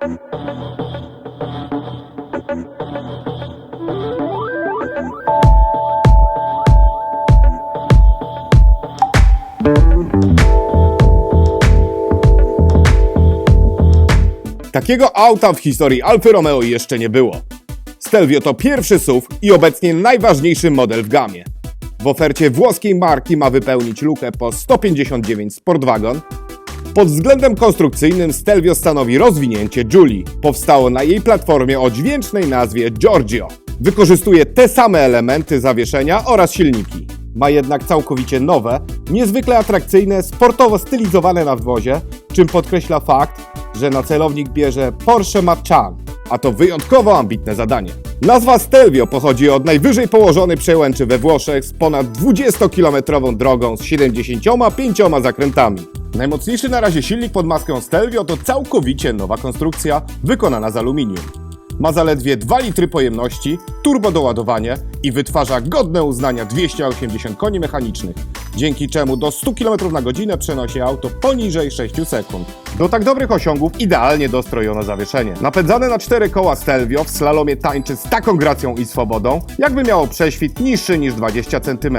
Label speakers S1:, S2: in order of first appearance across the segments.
S1: Takiego auta w historii Alfy Romeo jeszcze nie było. Stelvio to pierwszy SUV i obecnie najważniejszy model w gamie. W ofercie włoskiej marki ma wypełnić lukę po 159 Sportwagon. Pod względem konstrukcyjnym Stelvio stanowi rozwinięcie Giulii. Powstało na jej platformie o dźwięcznej nazwie Giorgio. Wykorzystuje te same elementy zawieszenia oraz silniki. Ma jednak całkowicie nowe, niezwykle atrakcyjne, sportowo stylizowane nadwozie, czym podkreśla fakt, że na celownik bierze Porsche Macan, a to wyjątkowo ambitne zadanie. Nazwa Stelvio pochodzi od najwyżej położonej przełęczy we Włoszech z ponad 20-kilometrową drogą z 75 zakrętami. Najmocniejszy na razie silnik pod maską Stelvio to całkowicie nowa konstrukcja wykonana z aluminium. Ma zaledwie 2 litry pojemności, turbo doładowanie i wytwarza godne uznania 280 koni mechanicznych, dzięki czemu do 100 km na godzinę przenosi auto poniżej 6 sekund. Do tak dobrych osiągów idealnie dostrojono zawieszenie. Napędzane na cztery koła Stelvio w slalomie tańczy z taką gracją i swobodą, jakby miało prześwit niższy niż 20 cm.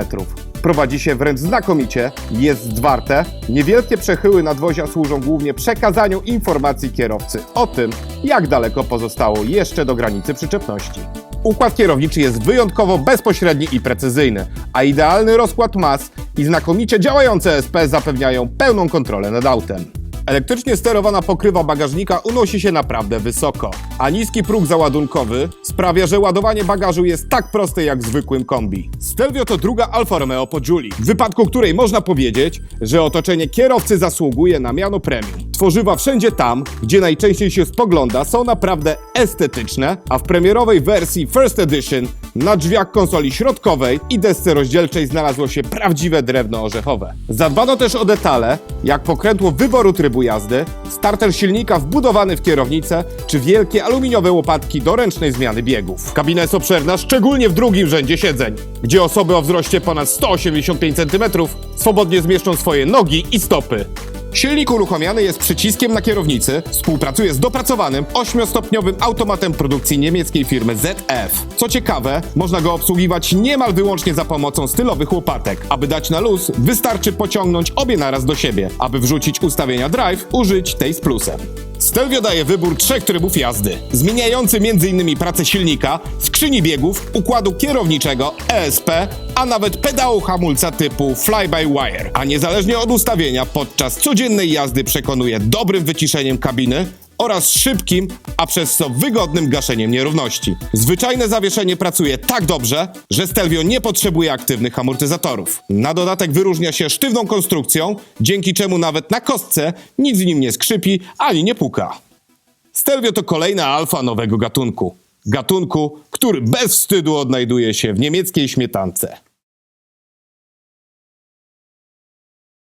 S1: Prowadzi się wręcz znakomicie, jest zwarte. Niewielkie przechyły nadwozia służą głównie przekazaniu informacji kierowcy o tym, jak daleko pozostało jeszcze do granicy przyczepności. Układ kierowniczy jest wyjątkowo bezpośredni i precyzyjny, a idealny rozkład mas i znakomicie działające SP zapewniają pełną kontrolę nad autem. Elektrycznie sterowana pokrywa bagażnika unosi się naprawdę wysoko, a niski próg załadunkowy sprawia, że ładowanie bagażu jest tak proste jak w zwykłym kombi. Stelvio to druga Alfa Romeo po Giulii, w wypadku której można powiedzieć, że otoczenie kierowcy zasługuje na miano premium. Tworzywa wszędzie tam, gdzie najczęściej się spogląda, są naprawdę estetyczne, a w premierowej wersji First Edition na drzwiach konsoli środkowej i desce rozdzielczej znalazło się prawdziwe drewno orzechowe. Zadbano też o detale, jak pokrętło wyboru trybu jazdy, starter silnika wbudowany w kierownicę, czy wielkie aluminiowe łopatki do ręcznej zmiany biegów. Kabina jest obszerna, szczególnie w drugim rzędzie siedzeń, gdzie osoby o wzroście ponad 185 cm swobodnie zmieszczą swoje nogi i stopy. Silnik uruchamiany jest przyciskiem na kierownicy, współpracuje z dopracowanym 8-stopniowym automatem produkcji niemieckiej firmy ZF. Co ciekawe, można go obsługiwać niemal wyłącznie za pomocą stylowych łopatek. Aby dać na luz, wystarczy pociągnąć obie naraz do siebie. Aby wrzucić ustawienia drive, użyć tej z plusem. Stelvio daje wybór trzech trybów jazdy, zmieniający m.in. pracę silnika, skrzyni biegów, układu kierowniczego, ESP, a nawet pedału hamulca typu fly-by-wire. A niezależnie od ustawienia, podczas codziennej jazdy przekonuje dobrym wyciszeniem kabiny oraz szybkim, a przez co wygodnym gaszeniem nierówności. Zwyczajne zawieszenie pracuje tak dobrze, że Stelvio nie potrzebuje aktywnych amortyzatorów. Na dodatek wyróżnia się sztywną konstrukcją, dzięki czemu nawet na kostce nic w nim nie skrzypi ani nie puka. Stelvio to kolejna alfa nowego gatunku. Gatunku, który bez wstydu odnajduje się w niemieckiej śmietance.